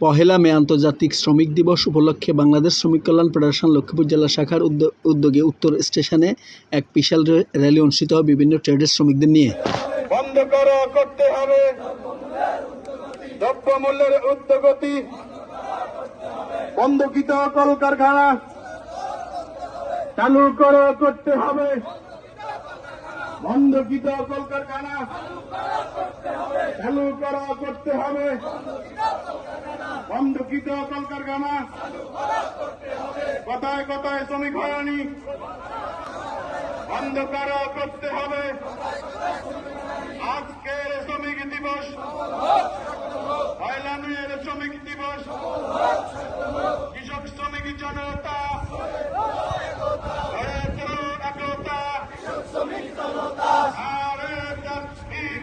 পহেলা মে আন্তর্জাতিক শ্রমিক দিবস উপলক্ষে বাংলাদেশ শ্রমিক কল্যাণ ফেডারেশন লক্ষ্মীপুর জেলা শাখার উদ্যোগে উত্তর স্টেশনে এক বিশাল র্যালি অনুষ্ঠিত হয় বিভিন্ন ট্রেডের শ্রমিকদের নিয়ে। বন্ধ করো, করতে হবে। দ্রব্যমূল্যের উদ্যোগতি। বন্ধকিত কলকারখানা। চালু করো, করতে হবে। বন্ধকিত কলকারখানা? চালু করো করতে হবে। বন্ধ বন্ধকিত কলকারখানা? কথায় কথায় শ্রমিক বন্ধ করো করতে হবে? আজকের শ্রমিক দিবস। মেয়ের শ্রমিক দিবস কৃষক শ্রমিক জনতা গড়ে তুলুন একতা। আরে তাকবীর।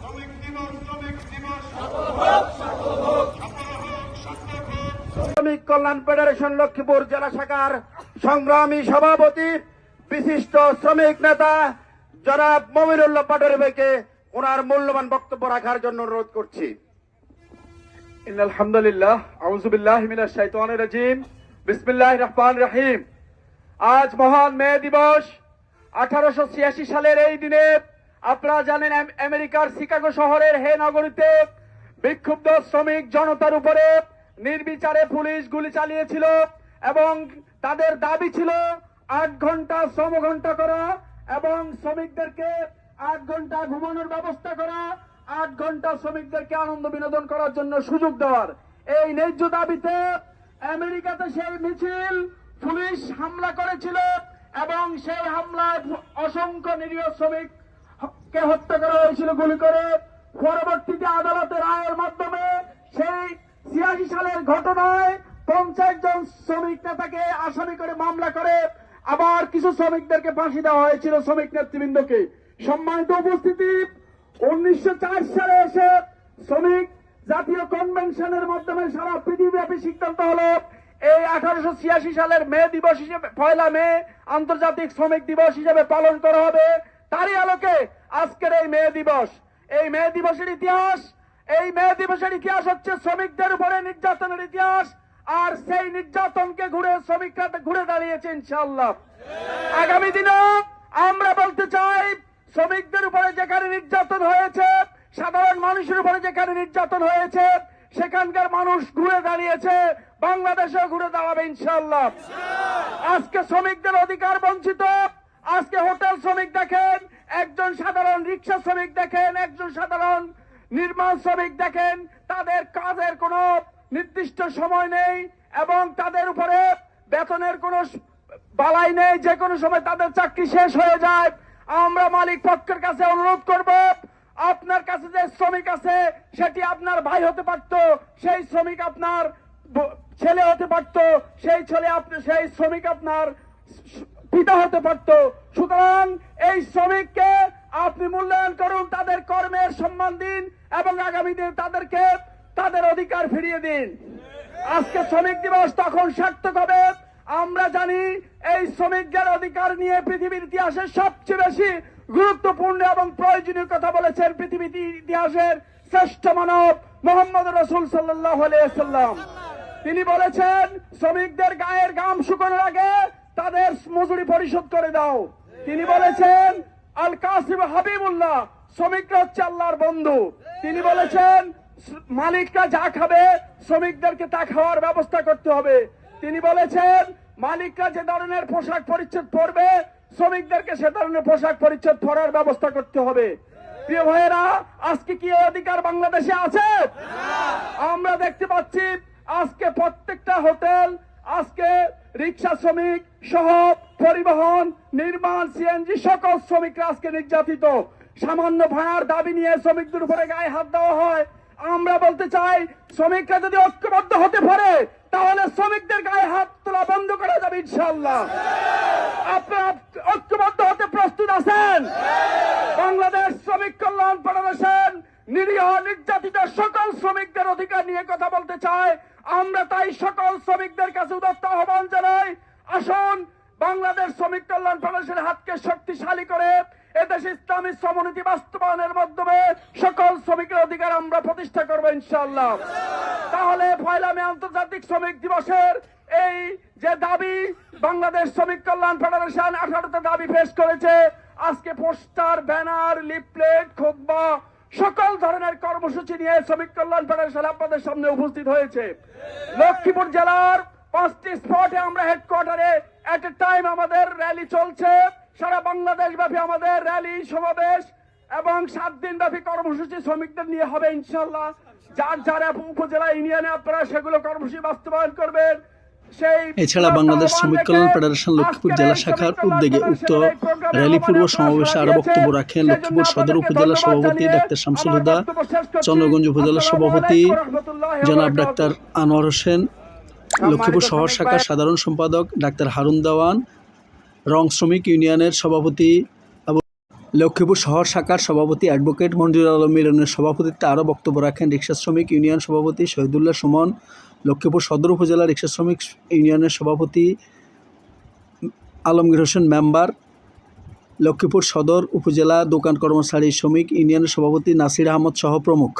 শ্রমিক দিবস শ্রমিক দিবস সফল হোক সার্থক হোক শ্রমিক কল্যাণ ফেডারেশন লক্ষ্মীপুর জেলা শাখার সংগ্রামী সভাপতি বিশিষ্ট শ্রমিক নেতা জনাব মমিনুল্লাহ পাটোয়ারি ভাইকে ওনার মূল্যবান বক্তব্য রাখার জন্য অনুরোধ করছি إن الحمد لله أعوذ بالله من الشيطان الرجيم بسم الله الرحمن الرحيم আজ মহান মে দিবস আঠারোশো ছিয়াশি সালের এই দিনে আপনারা জানেন আম- আমেরিকার শিকাগো শহরের হে নগরীতে বিক্ষুব্ধ শ্রমিক জনতার উপরে নির্বিচারে পুলিশ গুলি চালিয়েছিল এবং তাদের দাবি ছিল আট ঘণ্টা শ্রম ঘণ্টা করা এবং শ্রমিকদেরকে আট ঘণ্টা ঘুমানোর ব্যবস্থা করা, আট ঘণ্টা শ্রমিকদেরকে আনন্দ বিনোদন করার জন্য সুযোগ দেওয়ার। এই ন্যায্য দাবিতে আমেরিকাতে সেই মিছিল, পুলিশ হামলা করেছিল এবং সেই হামলায় অসংখ্য নিরীহ শ্রমিক কে হত্যা করা হয়েছিল গুলি করে। পরবর্তীতে আদালতের রায়ের মাধ্যমে সেই ছিয়াশি সালের ঘটনায় পঞ্চাশ জন শ্রমিক নেতাকে আসামি করে মামলা করে। আবার কিছু শ্রমিকদেরকে ফাঁসি দেওয়া হয়েছিল শ্রমিক নেতৃবৃন্দকে। সম্মানিত উপস্থিতি, উনিশশো সালে এসে শ্রমিক জাতীয় কনভেনশনের মাধ্যমে সারা পৃথিবীব্যাপী সিদ্ধান্ত হলো, এই আঠারোশো ছিয়াশি সালের মে দিবস হিসেবে, পয়লা মে আন্তর্জাতিক শ্রমিক দিবস হিসেবে পালন করা হবে। তারই আলোকে আজকের এই মে দিবস। এই মে দিবসের ইতিহাস এই মে দিবসের ইতিহাস হচ্ছে শ্রমিকদের উপরে নির্যাতনের ইতিহাস, আর সেই নির্যাতনকে ঘুরে শ্রমিকরা ঘুরে দাঁড়িয়েছে ইনশাল্লাহ আগামী দিনে আমরা বলতে চাই, শ্রমিকদের উপরে যেখানে নির্যাতন হয়েছে, সাধারণ মানুষের উপরে যেখানে নির্যাতন হয়েছে, সেখানকার মানুষ ঘুরে দাঁড়িয়েছে বাংলাদেশে ঘুরে দাঁড়াবে ইনশাল্লাহ আজকে শ্রমিকদের অধিকার বঞ্চিত, আজকে হোটেল শ্রমিক দেখেন, একজন সাধারণ রিক্সা শ্রমিক দেখেন, একজন সাধারণ নির্মাণ শ্রমিক দেখেন, তাদের কাজের কোনো নির্দিষ্ট সময় নেই এবং তাদের উপরে বেতনের কোনো বালাই নেই, যে কোনো সময় তাদের চাকরি শেষ হয়ে যায়। আমরা মালিক পক্ষের কাছে অনুরোধ করব, আপনার কাছে যে শ্রমিক আছে, সেটি আপনার ভাই হতে পারত, সেই শ্রমিক আপনার ছেলে হতে পারত, সেই ছেলে আপনি সেই শ্রমিক আপনার পিতা হতে পারত। সুতরাং এই শ্রমিককে আপনি মূল্যায়ন করুন, তাদের কর্মের সম্মান দিন এবং আগামী দিনে তাদেরকে তাদের অধিকার ফিরিয়ে দিন। আজকে শ্রমিক দিবস তখন সার্থক হবে। আমরা জানি এই শ্রমিকদের অধিকার নিয়ে পৃথিবীর ইতিহাসে সবচেয়ে বেশি গুরুত্বপূর্ণ এবং প্রয়োজনীয় কথা বলেছেন পৃথিবীর ইতিহাসের শ্রেষ্ঠ মানব মোহাম্মদ রসুল সাল্লাম তিনি বলেছেন, শ্রমিকদের গায়ের গাম শুকানোর আগে তাদের মজুরি পরিশোধ করে দাও। তিনি বলেছেন আল কাসিম হাবিবুল্লাহ, শ্রমিকরা হচ্ছে আল্লাহর বন্ধু। তিনি বলেছেন, মালিকরা যা খাবে, শ্রমিকদেরকে তা খাওয়ার ব্যবস্থা করতে হবে। তিনি বলেছেন, মালিকরা যে ধরনের পোশাক পরিচ্ছদ পরবে, শ্রমিকদেরকে সে ধরনের পোশাক পরিচ্ছদ পরার ব্যবস্থা করতে হবে। প্রিয় ভাইয়েরা, আজকে কি অধিকার বাংলাদেশে আছে? আমরা দেখতে পাচ্ছি, আজকে প্রত্যেকটা হোটেল আজকে রিক্সা শ্রমিক সহ পরিবহন, নির্মাণ সিএনজি সকল শ্রমিকরা আজকে নির্যাতিত। সামান্য ভাড়ার দাবি নিয়ে শ্রমিকদের উপরে গায়ে হাত দেওয়া হয়। আমরা বলতে চাই, শ্রমিকরা যদি ঐক্যবদ্ধ হতে পারে, তাহলে শ্রমিকদের গায়ে হাত তোলা বন্ধ করা যাবে ইনশাল্লাহ আপনারা ঐক্যবদ্ধ হতে প্রস্তুত আছেন? বাংলাদেশ শ্রমিক কল্যাণ ফেডারেশন নিরীহ নির্যাতিত সকল শ্রমিকদের অধিকার নিয়ে কথা বলতে চায়। আমরা তাই সকল শ্রমিকদের কাছে উদত্ত আহ্বান জানাই, আসুন বাংলাদেশ শ্রমিক কল্যাণ ফেডারেশনের হাতকে শক্তিশালী করে এদেশে ইসলামী সমনীতি বাস্তবায়নের মাধ্যমে সকল শ্রমিকের অধিকার আমরা প্রতিষ্ঠা করব ইনশাআল্লাহ। তাহলে পয়লা মে আন্তর্জাতিক শ্রমিক দিবসের এই যে দাবি, বাংলাদেশ শ্রমিক কল্যাণ ফেডারেশন আঠারোতে দাবি পেশ করেছে। আজকে পোস্টার, ব্যানার, লিফলেট খোদবা সকল ধরনের কর্মসূচি নিয়ে শ্রমিক কল্যাণ ফেডারেশন আপনাদের সামনে উপস্থিত হয়েছে। লক্ষ্মীপুর জেলার পাঁচটি স্পটে আমরা হেডকোয়ার্টারে এট এ টাইম আমাদের র্যালি চলছে। সারা বাংলাদেশ ব্যাপী আমাদের র্যালি সমাবেশ এবং সাত দিন ব্যাপী কর্মসূচি শ্রমিকদের নিয়ে হবে ইনশাল্লাহ যার যারা উপজেলা ইউনিয়নে আপনারা সেগুলো কর্মসূচি বাস্তবায়ন করবেন। এছাড়া বাংলাদেশ শ্রমিক কল্যাণ ফেডারেশন লক্ষ্মীপুর জেলা শাখার উদ্যোগে উক্ত র্যালি পূর্ব সমাবেশে আরও বক্তব্য রাখেন লক্ষ্মীপুর সদর উপজেলা সভাপতি ডাক্তার শামসুল হুদা, চন্দ্রগঞ্জ উপজেলা সভাপতি জনাব ডাক্তার আনোয়ার হোসেন, লক্ষ্মীপুর শহর শাখার সাধারণ সম্পাদক ডাক্তার হারুন দেওয়ান, রং শ্রমিক ইউনিয়নের সভাপতি লক্ষ্মীপুর শহর শাখার সভাপতি অ্যাডভোকেট মঞ্জুর আলম মিলনের সভাপতিত্বে আরও বক্তব্য রাখেন রিক্সা শ্রমিক ইউনিয়ন সভাপতি শহীদুল্লাহ সুমন লক্ষ্মীপুর সদর উপজেলা রিক্সা শ্রমিক ইউনিয়নের সভাপতি আলমগীর হোসেন মেম্বার, লক্ষ্মীপুর সদর উপজেলা দোকান কর্মচারী শ্রমিক ইউনিয়নের সভাপতি নাসির আহমদ সহ প্রমুখ।